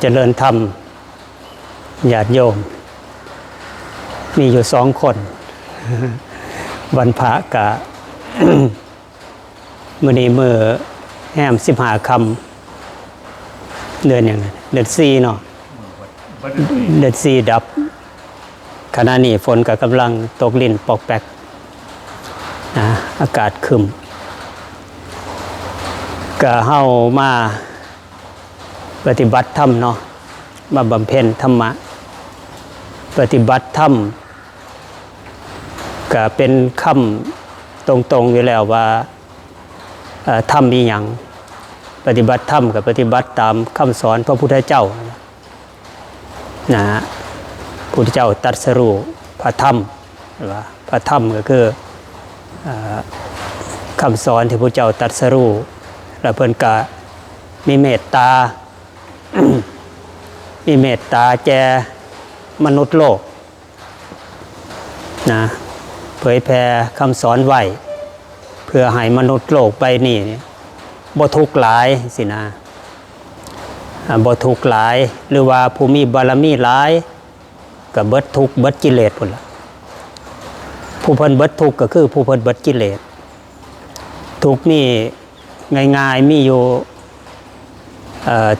เจริญธรรมญาติโยม มีอยู่สองคนวันพระกะมือนี้มือแหมสิบหาคำเดือนอย่างเดือนสี่เนาะเดือนสี่ดับ ขณะนี้ฝนก็กำลังตกลิ่นปอกแปกนะอากาศคึมก็เฮามา ปฏิบัติธรรมเนาะมาบำเพ็ญธรรมะ ปฏิบัติธรรมก็เป็นคำตรงๆอยู่แล้วว่าธรรมมีอย่างปฏิบัติธรรมกับปฏิบัติตามคำสอนพระพุทธเจ้านะฮะพระพุทธเจ้าตรัสรู้พระธรรมว่าพระธรรมก็คืออคำสอนที่พระเจ้าตรัสรู้แล้วเพิ่นก็มีเมตตา มีเมตตาแจมนุษย์โลกนะเผยแผ่คำสอนไว้เพื่อให้มนุษย์โลกไปนี่บ่ทุกข์หลายสินะบ่ทุกข์หลาย หรือว่าผู้มีบารมีหลายก็เบิดทุกข์เบิดกิเลสพุ่นละผู้เพิ่นเบิดทุกข์ก็คือผู้เพิ่นเบิดกิเลสทุกข์นี่ง่ายๆมีอยู่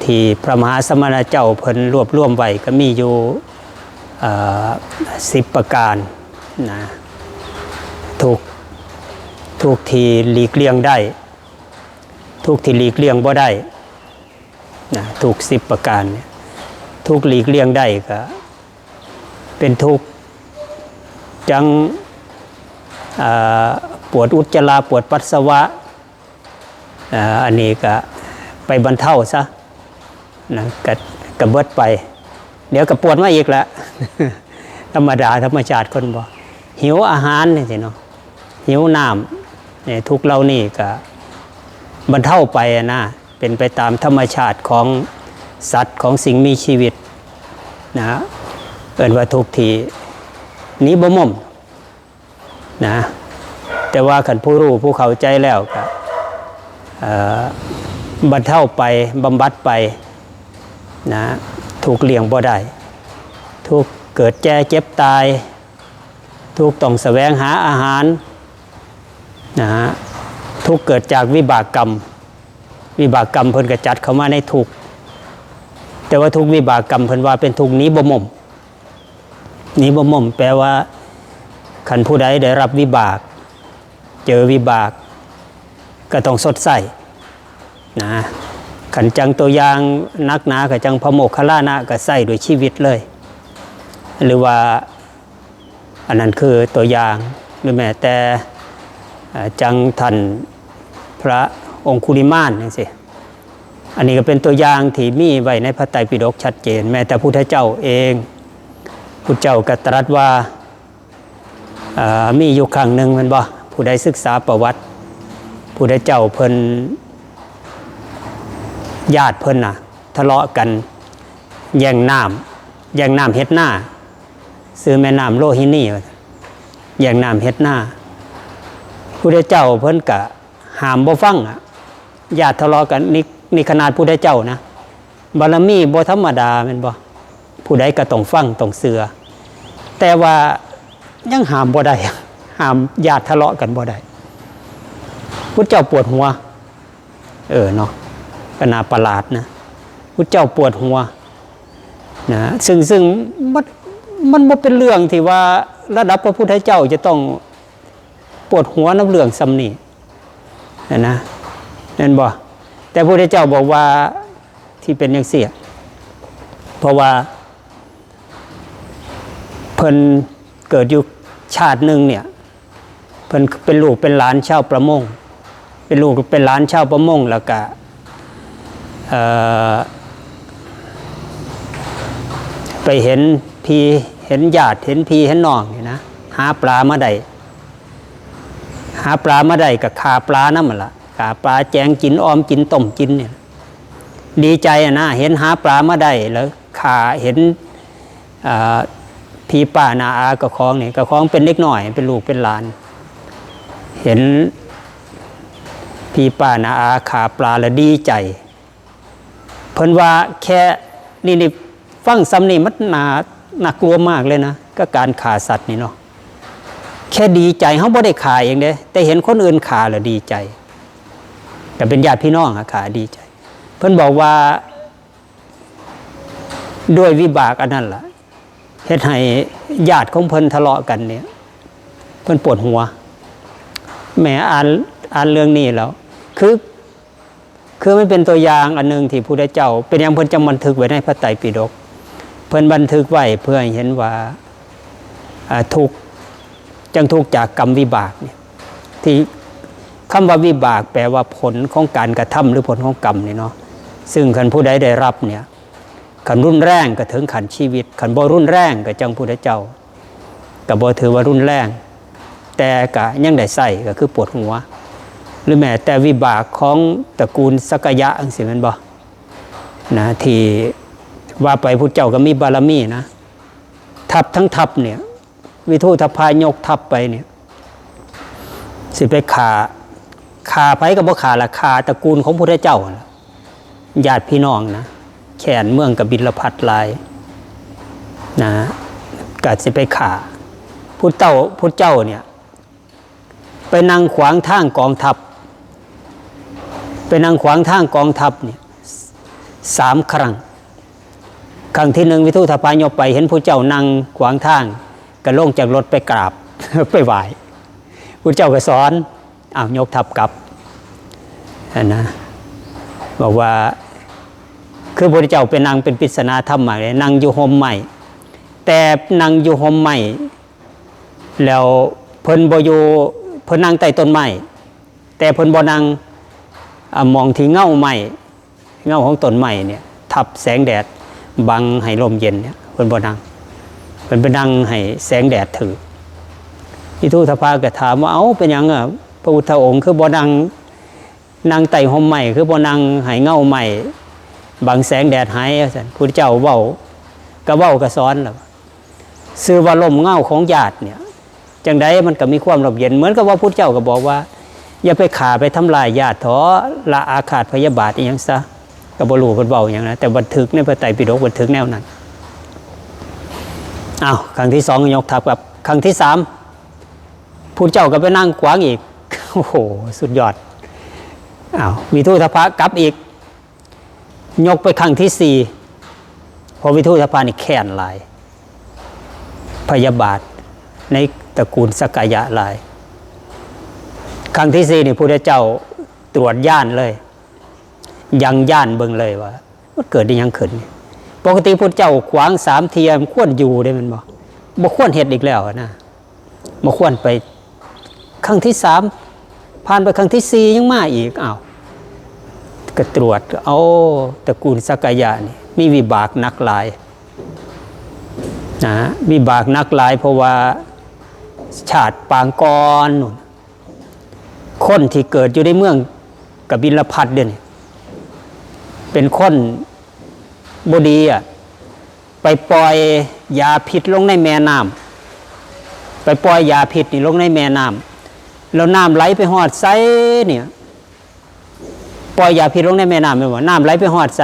ที่พระมหาสมณเจ้าเพิ่นรวบรวมไว้ก็มีอยู่สิบประการนะทุกทุกที่หลีกเลี่ยงได้ ทุกที่หลีกเลี่ยงบ่ได้นะทุกสิบประการเนี่ยทุกหลีกเลี่ยงได้ก็เป็นทุกจังปวดอุจจาระปวดปัสสาวะอันนี้ก็ ไปบรรเทาซะนะกะกระเบิดไป เดี๋ยวก็ปวดมาอีกละธรรมดาธรรมชาติคนบอกหิวอาหารนี่สิเนาะหิวน้ำเนี่ยทุกเรานี่ก็บรรเทาไปนะเป็นไปตามธรรมชาติของสัตว์ของสิ่งมีชีวิตนะเอินว่าทุกทีหนี้บ่ม่มนะแต่ว่าขันผู้รู้ผู้เข้าใจแล้วก็เอ่อ บรรเทาไปบำบัดไปนะถูกเลี่ยงบ่ได้ทุกเกิดแก่เจ็บตาย ทุกต้องแสวงหาอาหารนะฮะทุกเกิดจากวิบากกรรม วิบากกรรมเพิ่นกระจัดเข้ามาในทุกแต่ว่าทุกวิบากกรรมเพิ่นว่าเป็นทุกหนี้บ่มมหนี้บ่มมแปลว่าขันผู้ใดได้รับวิบาก เจอวิบาก ก็ต้องสดใส นะขันจังตัวอย่างนักหนากับจังพระโมกขลานะก็ใส่โดวยชีวิตเลย หรือว่าอันนั้นคือตัวอย่างหรือแม้แต่จังทันพระองคุลิมานนี่สิอันนี้ก็เป็นตัวอย่างที่มีไว้ในพระไตรปิฎกชัดเจน แม้แต่พุทธเจ้าเองพุทธเจ้าก็ตรัสว่ามีอยู่ครั้งหนึ่งมันบ่ผู้ใดศึกษาประวัติ ผู้ใดเจ้าเพิ่น ญาติเพิ่นน่ะทะเลาะกันแย่งน้ำแย่งน้ำเฮ็ดหน้า ซื้อแม่น้ำโลหินีว่าซั่นแย่งน้ำเฮ็ดหน้าผู้ใดเจ้าเพิ่นกะหามบ่ฟังอะญาติทะเลาะกันนี่นี่ขนาดผู้ใดเจ้านะบารมีบ่ธรรมดาแม่นบ่ผู้ใดก็ต้องฟังต้องเสือ แต่ว่ายังหามบ่ได้หามญาติทะเลาะกันบ่ได้พุทธเจ้าปวดหัว เออเนาะ ก็น่าประหลาดนะพุทธเจ้าปวดหัวนะซึ่งซึ่งมันมันบ่เป็นเรื่องที่ว่าระดับพระพุทธเจ้าจะต้องปวดหัวน้ำเรื่องซ้ำนีนะนะนั่นบ่แต่พระพุทธเจ้าบอกว่าที่เป็นอย่างเสีย เพราะว่าเพิ่นเกิดอยู่ชาติหนึ่งเนี่ยเพิ่นเป็นลูกเป็นหลานชาวประมง เป็นลูกเป็นหลานชาวประมงแล้วก็ ไปเห็นพีเห็นญาติเห็นพีเห็นน้องนี่นะหาปลามาได้หาปลามาได้กับขาปลานั่นมันละขาปลาแจงกินออมกินต้มกินเนี่ยดีใจนะเห็นหาปลามาได้แล้วขาเห็นพีป้านาอากระคองเนี่ยกระคองเป็นเล็กหน่อยเป็นลูกเป็นหลาน เห็นพีป้านาอาขาปลาแล้วดีใจ เพิ่นว่าแค่นี่นี่ฟังซ้ำนี่มันหน่าน่ากลัวมากเลยนะ ก็การฆ่าสัตว์นี่เนาะแค่ดีใจเขาบ่ได้ฆ่าเองเด้แต่เห็นคนอื่นฆ่าแล้วดีใจ แต่เป็นญาติพี่น้องอะฆ่าดีใจ เพิ่นบอกว่า ด้วยวิบากอันนั้นล่ะเฮ็ดให้ญาติของเพิ่นทะเลาะกันเนี่ย เพิ่นปวดหัวแหมอ่านอ่านเรื่องนี้แล้ว คือ คือมันเป็นตัวอย่างอันหนึ่งที่ผู้ได้เจ้า เป็นอย่างเพิ่นจำบันทึกไว้ในพระไตรปิฎกเพิ่นบันทึกไว้เพื่อให้เห็นว่าทุกจังทุกจากกรรมวิบากเนี่ยที่คำว่าวิบากแปลว่าผลของการกระทำหรือผลของกรรมนี่เนาะซึ่งคันผู้ใดได้รับเนี่ยขันรุนแรงก็ถึงขันชีวิต ขันบ่รุนแรงก็จังผู้ได้เจ้าก็บ่ถือว่ารุนแรง แต่ก็ยังได้ใส่ก็คือปวดหัว หรือแม้แต่วิบากของตระกูลสกยะอังสิมันบ่นะที่ว่าไปพุทธเจ้าก็มีบารมีนะ ทับทั้งทับเนี่ย วิทูทพายกทับไปเนี่ย สิไปขาขาไผกับบ่ขาละขาตระกูลของพระเจ้าญาติพี่น้องนะแขนเมืองกับบิลพัดลายนะกัดสิไปขาพุทธเจ้าพุทธเจ้าเนี่ย ไปนั่งขวางทางกองทัพ ไปนั่งขวางทางกองทัพเนี่ยสามครั้ง ครั้งที่หนึ่งวิทุธพายกไป เห็นพระเจ้านั่งขวางทางก็ลงจากรถไปกราบไปไหว้พระเจ้าก็สอนอ้าวยกทัพกลับนะบอกว่าคือพระเจ้าเป็นนางเป็นปริศนาธรรมมากเลยนางอยู่หมใหม่ แต่นางอยู่หมใหม่ แล้วเพิ่นบอยู่เพิ่นนั่งใต้ต้นไม้แต่เพิ่นบ่นั่ง มองที่เงาไม้เงาของต้นไม้เนี่ยทับแสงแดดบังให้ลมเย็นเนี่ยเพิ่นบ่นั่งเพิ่นไปนั่งให้แสงแดดถือที่ทูตภาก็ถามว่าเอ้าเป็นยังอะพระพุทธองค์คือบ่นั่งนั่งใต้ห่มไม้คือบ่นั่งให้เงาไม้บังแสงแดดหายว่าซั่นพุทธเจ้าเว้าก็เว้าก็สอนแล้วซื้อว่าลมเงาของญาติเนี่ยจังใดมันก็มีความร่มเย็น เหมือนกับว่าพุทธเจ้าก็บอกว่า อย่าไปขาไปทำลายญาติถอละอาฆาตพยาบาทอหยังซะก็บ่รู้เพิ่นเว้าอย่างนั้นแต่บันทึกในพระไตรปิฎกบันทึกแนวนั้นอ้าวครั้งที่สองยกทัพกับครั้งที่สามพุทธเจ้าก็ไปนั่งขวางอีกโอ้โหสุดยอดอ้าววิทูธพะกลับอีก ยกไปครั้งที่สี่พอวิทูธพะนี่แค้นลาย พยาบาทในตระกูลสกายะลาย ครั้งที่สี่นี่พระเจ้าตรวจย่านเลย ยังย่านเบิ่งเลยว่ามันเกิดได้ยังขึ้น ปกติพระเจ้าขวางสามเทียมควรอยู่ได้มันบ่บ่ควรเฮ็ดอีกแล้วนะบ่ควรไปครั้งที่สามผ่านไปครั้งที่สี่ยังมาอีกอ้าวก็ตรวจเอาตระกูลสกายะนี่มีวิบากนักหลายนะวิบากนักหลายเพราะว่าชาติปางกรนู่น คนที่เกิดอยู่ในเมืองกบิลพัทเด่นเป็นคนบดีอะไปปล่อยยาพิษลงในแม่น้ำไปปล่อยยาพิษนี่ลงในแม่น้ำแล้วน้ำไหลไปหอดไซเนี่ยปล่อยยาพิษลงในแม่น้ำไม่ว่าน้ำไหลไปหอดไซ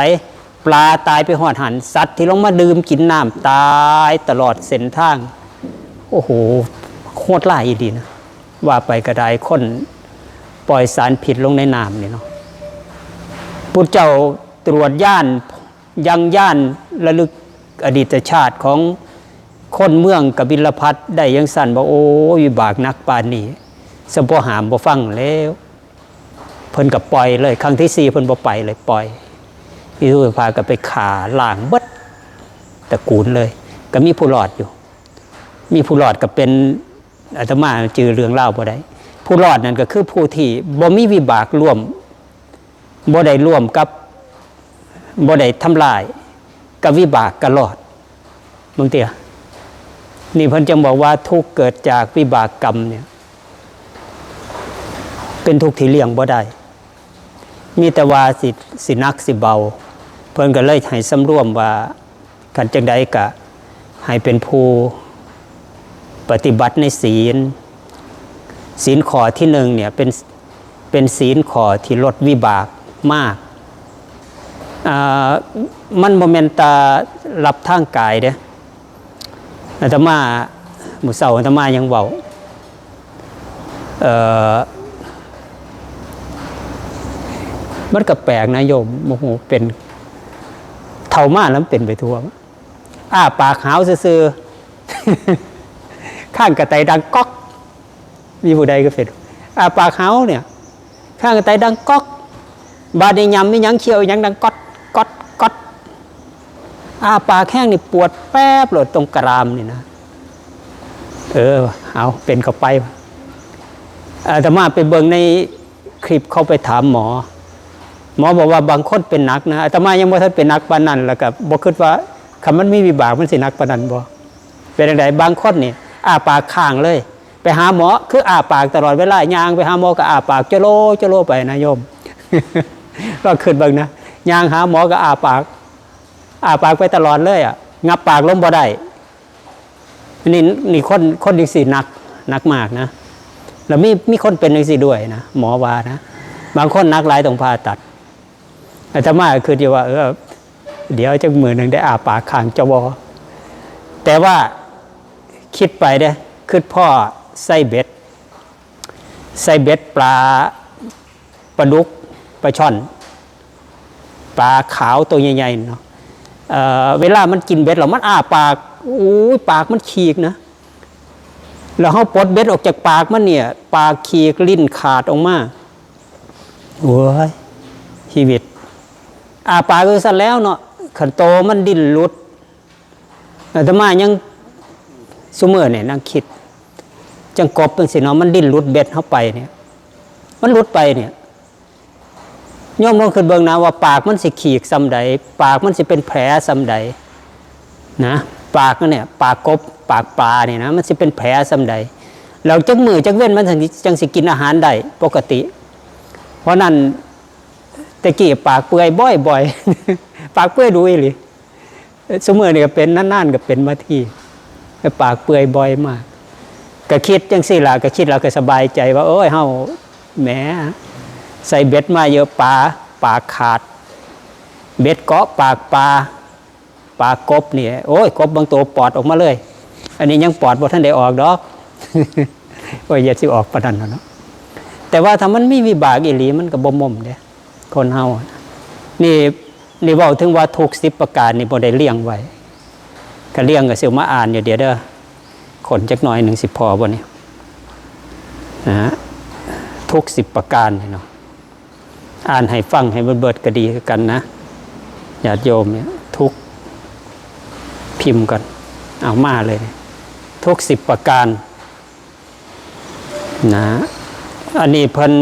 ปลาตายไปหอดหันสัตว์ที่ลงมาดื่มกินน้ำตายตลอดเส้นทาง โอ้โหโคตรหลายอีดีนะว่าไปกระไดคน ปล่อยสารผิดลงในน้ำนี่เนาะพุทธเจ้าตรวจย่านยังย่านระลึกอดีตชาติของคนเมืองกบิลพัทได้ยังสั่นบอกโอ้วิบากนักปานนี้สมพหามบ่ฟังแล้วเพิ่นกับปล่อยเลย ครั้งที่สี่เพิ่นบ่ไปเลยปล่อยพี่ทุพาก็ไปขาล่างเบดตะกูลเลย ก็มีผู้หลอดอยู่ มีผู้หลอดก็เป็นอาตมาจือเรื่องเล่าบ่ได้ ผู้รอดนั่นก็คือผู้ที่บ่มีวิบากร่วมบ่ได้ร่วมกับบ่ได้ทำลายกับวิบากก็รอดบางเตียนี่เพิ่นจึงบอกว่าทุกเกิดจากวิบากกรรมเนี่ย เป็นทุกข์ที่เลี่ยงบ่ได้ มีแต่ว่าสิสินักสิเบา เพิ่นก็เลยให้สำรวมว่ากันจังใดก็ให้เป็นผู้ปฏิบัติในศีล ศีลขอที่หนึ่งเนี่ยเป็นเป็นศีลขอที่ลดวิบากมาก มันโมเมนตารับทางกายเด้อาตมาหมู่เสาอาตมายังเบาเออมันก็แปลกนะโยมโมโหเป็นเท่ามาแล้วเป็นไปทั่วอ้าปากหาวซื่อๆข้างกระไตดังก๊อก มีผู้ใดก็เป็นอาปากหาเนี่ย ข้างกระไตดังก๊อก บาดในยำไม่ยั้งเคี้ยวยังดังก๊อดก๊อดก๊อดอาปากแห้งนี่ปวดแป๊บเลยตรงกรามนี่นะ เออ เอาเป็นเข้าไปอาตมาไปเบิ่งในคลิปเขาไปถามหมอ หมอบอกว่าบางคนเป็นหนักนะอาตมายังบ่ทันเป็นหนักปานนั้นแล้วก็บ่คิดว่าคำมันมีวิบากมันสินักปานนั้นบ่เป็นจังไดบางคนนี่อาปากข้างเลย ไปหาหมอคืออาปากตลอดเวลายางไปหาหมอก็อาปากจะโลจะโลไปนะโยม ก็ขึ้นบิ่งนะยางหาหมอก็อาปาก อาปากไปตลอดเลยอะงับปากล้มบ่ได้นี่นี่คนคนอีสีหนักหนักมากนะแล้วมีมีคนเป็นอีกสี่ด้วยนะหมอว่านะบางคนหนักหลายต้องผ่าตัดอาตมาคือที่ว่าเออเดี๋ยวจะมือหนึ่งได้อาปากขางจวอแต่ว่าคิดไปเด้คือพ่อ ไส้เบ็ด ไส้เบ็ดปลาปลาดุกปลาช่อน ปลาขาวตัวใหญ่ๆเนาะเอ่อเวลามันกินเบ็ดเรามันอ้าปากอู้ยปากมันขีกนะแล้วเขาปลดเบ็ดออกจากปากมันเนี่ย ปากขีกลิ้นขาดออกมาโอ้ยชีวิตอาปากก็สั่นแล้วเนาะขันโตมันดิ้นหลุดอาตมายังสุเมอเนี่ยนั่งคิด จังกบเป็นสิเนาะมันดิ้นหลุดเบ็ดเข้าไปเนี่ย มันหลุดไปเนี่ยโยมลองขึ้นเบิ่งนะว่าปากมันสิขีกซ้ำใด ปากมันสิเป็นแผลซ้ำใดนะปากนั่นเนี่ยปากกบปากปลาเนี่ยนะมันสิเป็นแผลซ้ำใดเราจักมือจักเว้นมันจังสิกินอาหารได้ปกติ เพราะนั้นแต่กี้ปากเปื่อยบ่อยบ่อยปากเปื่อยดูอีหรือสมมตินี่ก็เป็นนั่นๆก็เป็นมาที่ปากเปื่อยบ่อยมาก ก็คิดจังสี่ล่ะก็คิดเราก็สบายใจว่าโอ้ยเฮาแหมใส่เบ็ดมาเยอะปลาปากขาด เบ็ดเกาะปากปลาปากบเนี่ยโอ้ยกบบางตัวปอดออกมาเลย อันนี้ยังปอดบ่ท่านได้ออกดอกโอ้ยอย่าสิออกประดันเนาะแต่ว่าถ้ามันไมีวิบากอีหลีมันก็บ่มมเด้คนเฮานี่นี่เว่าถึงว่าทุกสิบประการนี่บ่ได้เลี้ยงไว้ก็เลี้ยงก็สิมาอ่านอยู่เดี๋ยวเด้อ ขนจักหน่อยหนึ่งสิพอบ่เนี่ยนะฮะทุกสิบประการเนาะอ่านให้ฟังให้เบิดเบิดก็ดีกันนะญาติโยมเนี่ยทุกพิมพ์กันเอามาเลย ทุกสิบประการนะอันนี้เพิ่น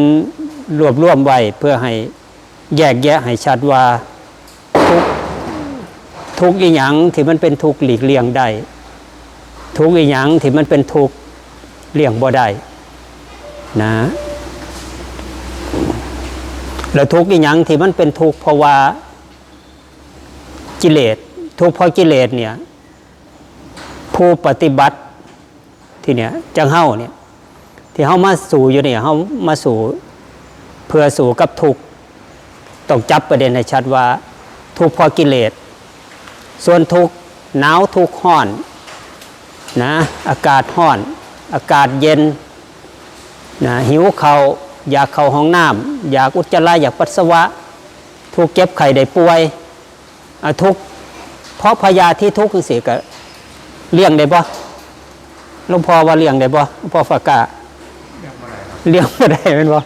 รวบรวมไว้เพื่อให้แยกแยะให้ชัดว่าทุกทุกอีหยังที่มันเป็นทุกหลีกเลี่ยงได้ ทุกอีหยังที่มันเป็นทุกข์เลี่ยงบ่ได้นะแล้วทุกอีหยังที่มันเป็นทุกข์เพราะว่ากิเลสทุกข์เพราะกิเลสเนี่ยผู้ปฏิบัติที่เนี่ยจังเฮ้าเนี่ยที่เขามาสู่อยู่เนี่ยเขามาสู่เพื่อสู่กับทุกข์ต้องจับประเด็นให้ชัดว่า ทุกข์เพราะกิเลสส่วนทุกข์หนาวทุกข์ห้อน นะอากาศห้อน อากาศเย็นนะหิวเขาอยากเข้าห้องน้ำอยากอุจจาระอยากปัสสาวะ ทุกเจ็บไข้ได้ป่วยทุกข์เพราะพยาที่ทุกข์เสิก็เลี้ยงได้บ่หลวงพ่อว่าเลี้ยงได้บ่หลวงพ่อฝากาเลี้ยงบ่ได้เห็นบ่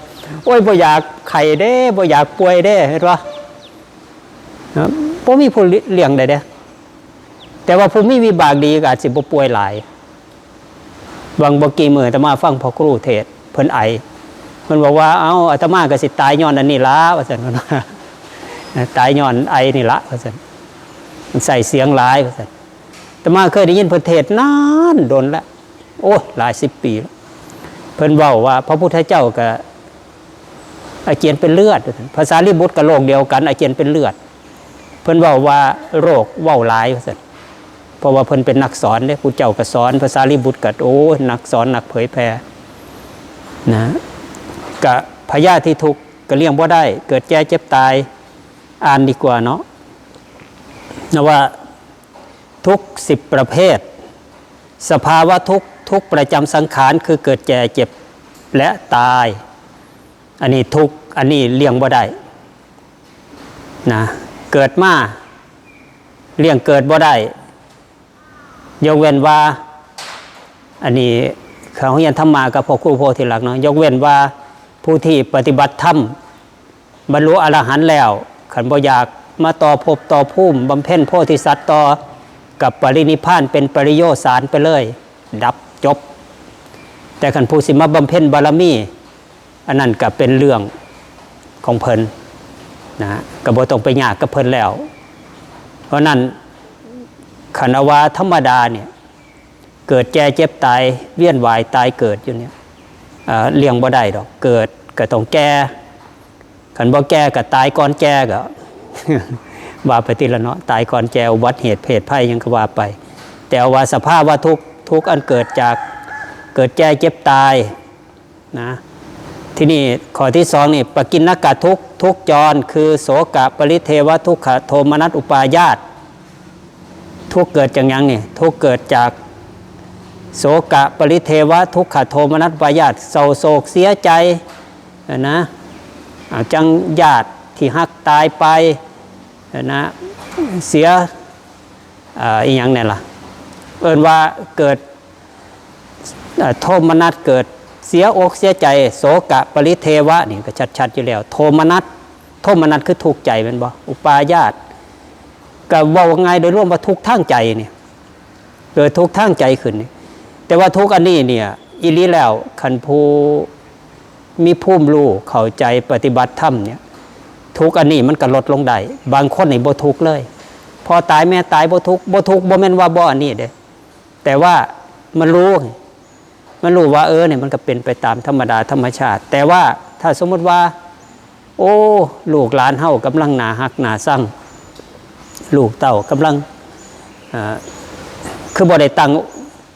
โอ้ยบ่อยากไข่เด้บ่อยากป่วยเด้เห็นบ่ครับบ่มีผู้เลี้ยงได้เด้ แต่ว่าผู้มีวิบากดีก็อาจสิบ่ป่วยหลายบางบกี่มื้ออาตมาฟังพอครูเทศเพิ่นไอเพิ่นบอกว่า เอ้าอาตมาก็สิตายย้อนอันนี้ละว่าซั่นนว่าตายย้อนไอนี่ละว่าซั่นมันใส่เสียงหลายว่าซั่นอาตมาเคยได้ยินเพิ่นเทศนานโดนละโอ้ยหลายสิบปีแล้วเพิ่นเว้าว่า พระพุทธเจ้าก็อาเจียนเป็นเลือด ภาษาลิบุตรกับโรคเดียวกันอาเจียนเป็นเลือด เพิ่นเว้าว่าโรคเว้าหลายว่าซั่น เพราะว่าเพิ่นเป็นนักสอนเด้ผู้เจ้าก็สอนภาษาลิบุตรก็โอ้นักสอนนักเผยแผ่นะกะพยาธิทุกข์ก็เลี้ยงบ่าได้ เกิดแก่เจ็บตายอ่านดีกว่าเนาะนะว่าทุกสิบประเภท สภาวะทุกทุกประจำสังขารคือเกิดแก่เจ็บและตาย อันนี้ทุกอันนี้เลี่ยงบ่ได้นะเกิดมาเลี่ยงเกิดบ่ได้ ยกเว้นว่า อันนี้เขาเรียนธรรมากับพ่อครูโพธิหลักเนาะยกเว้นว่าผู้ที่ปฏิบัติธรรมบรรลุอรหันต์แล้ว ขันบ่อยากมาต่อภพต่อภูมิบำเพ็ญโพธิสัตว์ต่อกับปรินิพานเป็นปริโยสารไปเลย ดับจบ แต่ขันผู้สิมาบำเพ็ญบารมี อันนั้นก็เป็นเรื่องของเพลินนะก็บ่ต้องไปยากกับเพลินแล้ว เพราะนั้น ขันวาธรรมดาเนี่ยเกิดแก่เจ็บตายเวียนวายตายเกิดอยู่เนี่ยเลี้ยงบ่ได้ดอกเกิดก็ต้องแก่ขันบ่แก่ก็ตายก่อนแก่ก็ว่าไปทีละเนาะตายก่อนแก่อุบัติเหตุเพศภัยยังก็ว่าไป แต่ว่าสภาพว่าทุกทุกอันเกิดจากเกิดแก่เจ็บตายนะที่นี่ข้อที่สองนี่ปกินนกะทุกทุกจร คือโสกะปริเทวทุกขโทมนัสอุปายาต ทุกเกิดจากยังนี่ทุกเกิดจากโสกะปริเทวะทุกขโทมนัสปายาตเศร้าโศกเสียใจนะจังญาติที่หักตายไปนะเสียอีกอย่างเนี่ยล่ะเอินว่าเกิดโทมนัสเกิดเสียอกเสียใจโสกะปริเทวะนี่ก็ชัดๆอยู่แล้ว โทมนัสโทมนัสคือทุกข์ใจเป็นบ่อุปายาต ก็เว่าง่ายโดยรวมว่าทุกข์ทางใจเนี่ยเกิดทุกข์ทางใจขึ้นนี่แต่ว่าทุกอันนี้เนี่ยอีหลีแล้วขันผู้มีภูมิรู้เข้าใจปฏิบัติธรรมเนี่ยทุกอันนี้มันก็ลดลงได้บางคนนี่บ่ทุกเลย พอตายแม่ตายบ่ทุกบ่ทุกบ่แม่นว่าบ่อันนี้เด้แต่ว่ามันรู้ มันรู้ว่าเออเนี่ยมันก็เป็นไปตามธรรมดาธรรมชาติ แต่ว่าถ้าสมมติว่า โอ้ ลูกหลานเฮากำลังหนาหักหนาสั่ง ลูกเต้ากำลังคือบ่ได้ตั้ง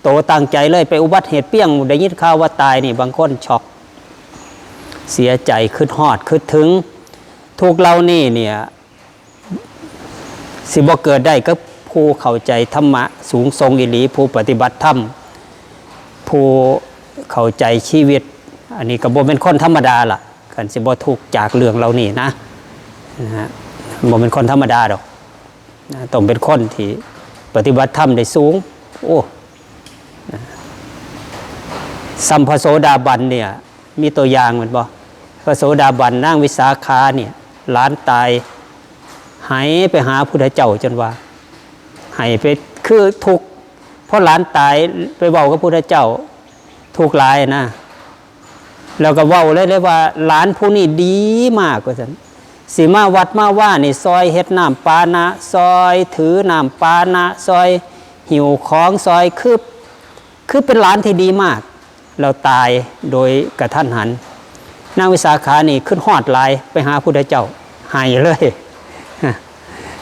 โตตั้งใจเลยไปอุบัติเหตุเปี้ยงได้ยินข่าวว่าตายนี่บางคนช็อกเสียใจคืดฮอดคืดถึงทุกเรานี่เนี่ยสิบ่เกิดได้ก็ผู้เข้าใจธรรมะสูงทรงอิหลีผู้ปฏิบัติธรรมผู้เข้าใจชีวิต อันนี้ก็บ่เป็นคนธรรมดาล่ะกันสิบ่ทุกจากเรื่องเรานี่นะนะฮะบ่เป็นคนธรรมดาดอก นะต้องเป็นคนที่ปฏิบัติธรรมได้สูง โอ้สัมพโสดาบันเนี่ย มีตัวอย่างเหมือนบ่พระโสดาบันนั่งวิสาขาเนี่ยหล้านตายหายไปหาพุทธเจ้าจนว่าหายไปคือทุกเพราะหลานตายไปเว้ากับพุทธเจ้าทุกลายนะแล้วก็เว้าเลยเลยว่าหลานผู้นี้ดีมากกว่าฉัน สีมาวัดมาว่านี่ซอยเฮ็ดน้ำปานะซอยถือน้ำปานะซอยหิวของซอยคืบคือเป็นหลานที่ดีมาก เราตายโดยกระทันหัน นางวิสาขานี่ขึ้นหอดลายไปหาพุทธเจ้าหายเลย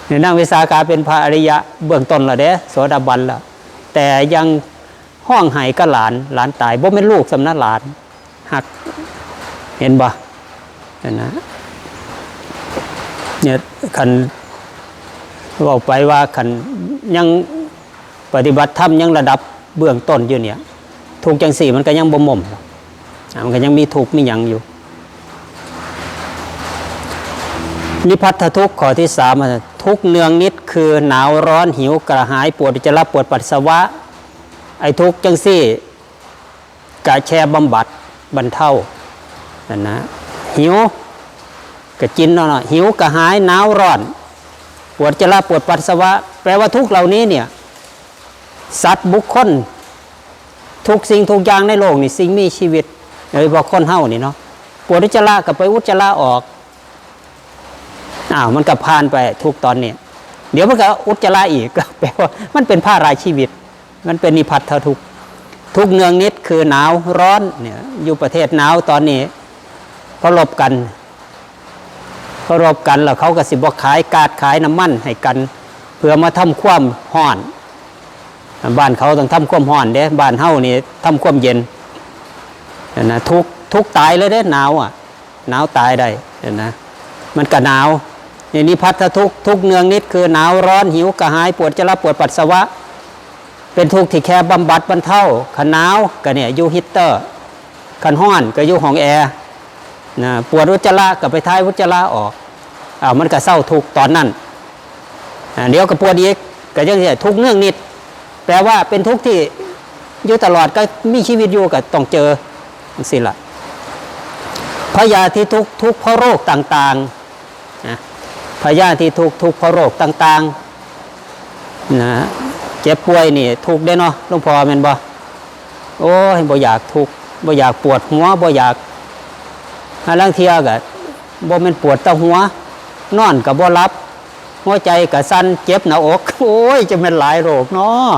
เนี่ยนางวิสาขาเป็นพระอริยะเบื้องต้นและเด้โสดาบันแล้วแต่ยังห้องหายก็หลานหลานตายบ่เป็นลูกสำนักหลานหักเห็นบ่นั่นนะ เนี่ยคันบอกไปว่าคันยังปฏิบัติธรรมยังระดับเบื้องต้นอยู่เนี่ยถูกจังสี่มันก็ยังบ่ม่มอะมันก็ยังมีถูกมียังอยู่นิพัทธทุกข์ข้อที่สามทุกเนืองนิดคือหนาวร้อนหิวกระหายปวดจจาระปวดปัสสาวะ ไอ้ทุกข์จังสี่กะแช่บำบัดบรรเทานั่นนะหิว ก็กินเนาะหิวกระหายหนาวร้อน ปวดจจาระปวดปัสสาวะ แปลว่าทุกเหล่านี้เนี่ยสัตว์บุคคล ทุกสิ่งทุกอย่างในโลกนี่สิ่งมีชีวิตโดยเฉพาะคนเฮานี่เนาะปวดอุจจาระกับไปอุจจาระออกอ้าวมันก็ผ่านไปทุกตอนนี้เดี๋ยวมันก็อุจจาระอีกก็แปลว่ามันเป็นผ้ารายชีวิต มันเป็นนิพัทธทุกทุกเนืองนิดคือหนาวร้อนเนี่ยอยู่ประเทศหนาวตอนนี้เขารบกัน เขารบกันแล้วเขาก็สิบขายกาดขายน้ำมันให้กัน เพื่อมาทำความห้อน บ้านเขาต้องทำความร้อนเด้บ้านเฮานี่ทำความเย็นนะทุกทุกตายเลยเด้หนาวอะหนาวตายได้เห็นนะมันก็หนาวนี่นิพัทธทุกทุกเนืองนิดคือหนาวร้อนหิวกระหายปวดจรับปวดปัสสาวะ เป็นทุกข์ที่แค่บำบัดบรรเทาขันหนาวก็เนี่ยยูฮีตเตอร์ขันห้อนก็ยูห้องแอร์ นะปวดอุจจาระก็ไปท้ายอุจจาระออกอ้ามันก็เศร้าทุกตอนนั้นเดี๋ยวก็ปวดอีกก็ยังจะทุกเนื่องนิด แปลว่าเป็นทุกข์ที่อยู่ตลอดก็มีชีวิตอยู่ก็ต้องเจอสิละพยาธิทุกทุกเพราะโรคต่างๆนะพยาธิทุกทุกเพราะโรคต่างๆนะเจ็บป่วยนี่ทุกได้เนาะหลวงพ่อแม่นบ่โอ้ยบ่อยากทุกบ่อยากปวดหัวบ่อยาก หาลังเทียก็บ่แม่นปวดตะหัว นอนก็บ่หลับหัวใจก็สั่นเจ็บหน้าอก โอ้ย จะเป็นหลายโรคเนาะ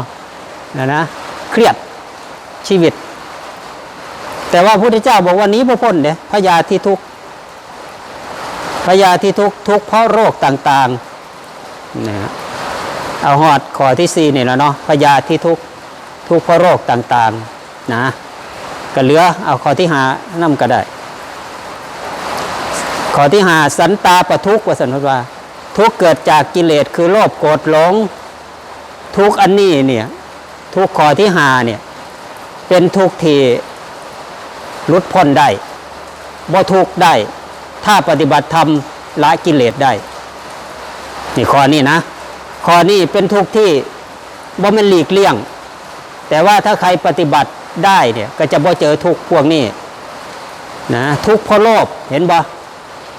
นะนะ เครียดชีวิต แต่ว่าพระพุทธเจ้าบอกว่านี้พระพ้นเนี่ยพยาธิทุกพยาธิทุกทุกเพราะโรคต่างๆนะฮะเอาหอดขอที่สี่นี่แล้วเนาะพยาธิทุกทุกเพราะโรคต่างๆ นะก็เหลือเอาขอที่หานั่ก็ได้ ข้อที่หาสันตาปทุกข์ว่าสันพว่า ทุกเกิดจากกิเลสคือโลภโกรธหลง ทุกอันนี้เนี่ย ทุกข้อที่หาเนี่ย เป็นทุกข์ที่หลุดพ้นได้บ่ทุกได้ ถ้าปฏิบัติธรรมละกิเลสได้ นี่ข้อนี้นะข้อนี้เป็นทุกข์ที่บ่มันหลีกเลี่ยง แต่ว่าถ้าใครปฏิบัติได้เนี่ย ก็จะบ่เจอทุกข์พวกนี้นะทุกข์เพราะโลภเห็นบ่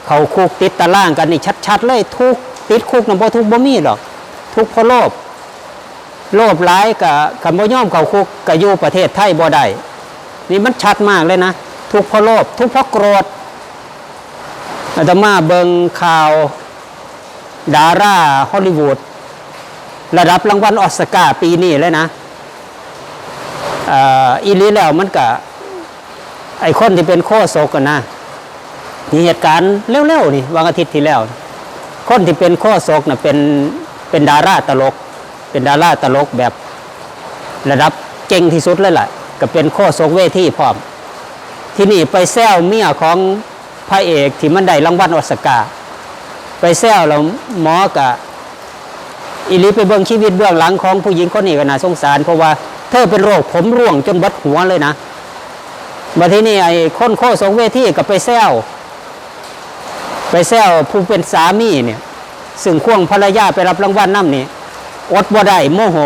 เขาคุกติดตารางกันนี่ชัด ๆ เลยทุกติดคุกนะบ่ทุกบ่มีหรอกทุกเพราะโลภโลภร้ายกับคำบ่ย่อมเขาคุกกับอยู่ประเทศไทยบ่ได้นี่มันชัดมากเลยนะ ทุกเพราะโลภทุกเพราะโกรธอาตมาเบิงข่าวดาราฮอลลีวูดระดับรางวัลออสการ์ปีนี้เลยนะอ่าอีลีแล้วมันกับไอคนที่เป็นโคโซกันนะ มีเหตุการณ์เร็วๆนี่วันอาทิตย์ที่แล้ว คนที่เป็นข้อศกน่ะเป็นเป็นดาราตลก เป็นดาราตลกแบบระดับเก่งที่สุดเลยล่ะ ก็เป็นข้อศกเวทีพร้อม ที่นี่ไปแซวเมียของพระเอกที่มันได้รางวัลออสการ์ไปแซวแล้วหมอกับอิลิไปเบิ่งชีวิตเบื้องหลังของผู้หญิงคนนี้ก็น่าสงสาร เพราะว่าเธอเป็นโรคผมร่วงจนบัดหัวเลยนะมาที่นี่ไอ้คนข้อศกเวทีก็ไปแซว ไปแซวผู้เป็นสามีเนี่ยซึ่งควงภรรยาไปรับรางวัลน้ำนี่อดบ่ได้โมโห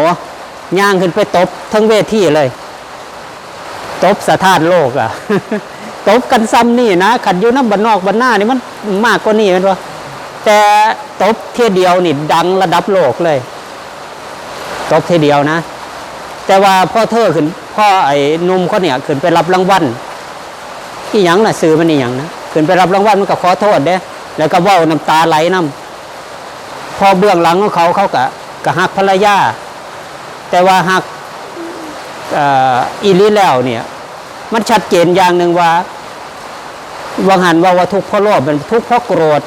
ย่างขึ้นไปตบทั้งเวทีเลย ตบสถานโลกอะตบกันซ้ำนี่นะขัดอยู่น้ำบันนอกบันหน้านี่มันมากกว่านี่มันวะแต่ตบเทียเดียวนี่ดังระดับโลกเลย ตบเทียเดียวนะ แต่ว่าพ่อเธอขึ้น พ่อไอ้นุ่มเขาเนี่ยขึ้นไปรับรางวัลอีหยังน่ะซื้อมันอีหยังนะขึ้นไปรับรางวัลมันก็ขอโทษเด้ แล้วก็ว่าน้ำตาไหลน้ำพอเบื้องหลังของเขาเขาก็ก็หักภรรยาแต่ว่าหักอ่ออีหลีแล้วเนี่ย มันชัดเจนอย่างหนึ่งว่าวังหันว่าว่าทุกข์เพราะโลภเป็นทุกข์เพราะโกรธ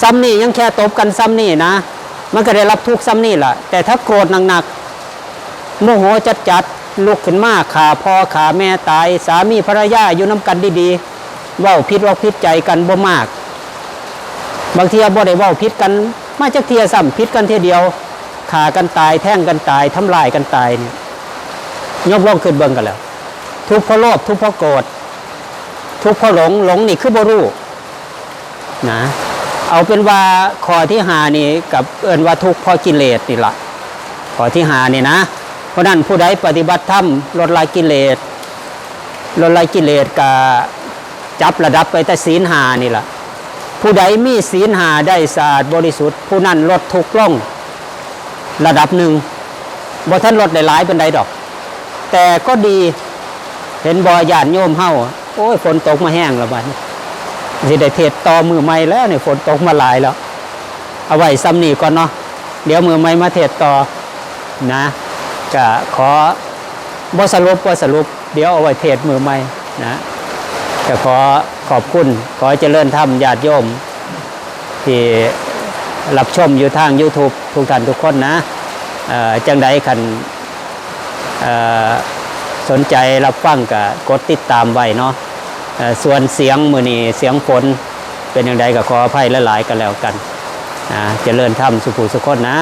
ซ้ำนี่ยังแค่ตบกันซ้ำนี่นะ มันก็ได้รับทุกข์ซ้ำนี่แหละแต่ถ้าโกรธหนักๆโมโหจัดๆลุกขึ้นมาขาพ่อขาแม่ตาย สามีภรรยาอยู่น้ำกันดีๆว้าพิษว่าพิษใจกันบ่มาก บางทีบ่ได้ว้าพิษกัน มาจากเทียซ้ำพิษกันเทียเดียวขากันตายแท่งกันตายทำลายกันตายเนี่ยยกล่องขึ้นเบิ่งกันแล้ว ทุกข์เพราะโลภทุกข์เพราะโกรธทุกข์เพราะหลงหลงนี่คือบ่รู้นะเอาเป็นว่าข้อที่หานี่กับเอินว่าทุกข์เพราะกิเลสนี่ละข้อที่หานี่นะ เพราะนั้นผู้ใดปฏิบัติธรรมลดละกิเลสลดละกิเลสกับจับระดับไปแต่ศีลหานี่แหละ ผู้ใดมีศีลหาได้สะอาดบริสุทธิ์ ผู้นั้นลดทุกข์ลงระดับหนึ่งบ่ท่านลดหลายๆเป็นใดดอก แต่ก็ดีเห็นบอญาติโยมเฮาโอ้ยฝนตกมาแห้งแล้วบัดนี้สิได้เทศต่อมือใหม่แล้วเนี่ยฝนตกมาหลายแล้ว เอาไว้ซ้ำนี่ก่อนเนาะเดี๋ยวมือใหม่มาเทศต่อนะก็ขอบสรุปบสรุป เดี๋ยวเอาไว้เทศมือใหม่นะก็ขอ ขอบคุณ ขอเจริญธรรมญาติโยม ที่รับชมอยู่ทาง YouTube ทุกท่านทุกคนนะจังใดคันสนใจรับฟังก็กดติดตามไว้เนาะส่วนเสียงมือนีเสียงฝนเป็นอย่างไรก็ขออภัยหลายๆกันแล้วกันเจริญธรรมสุขุสุขคนนะ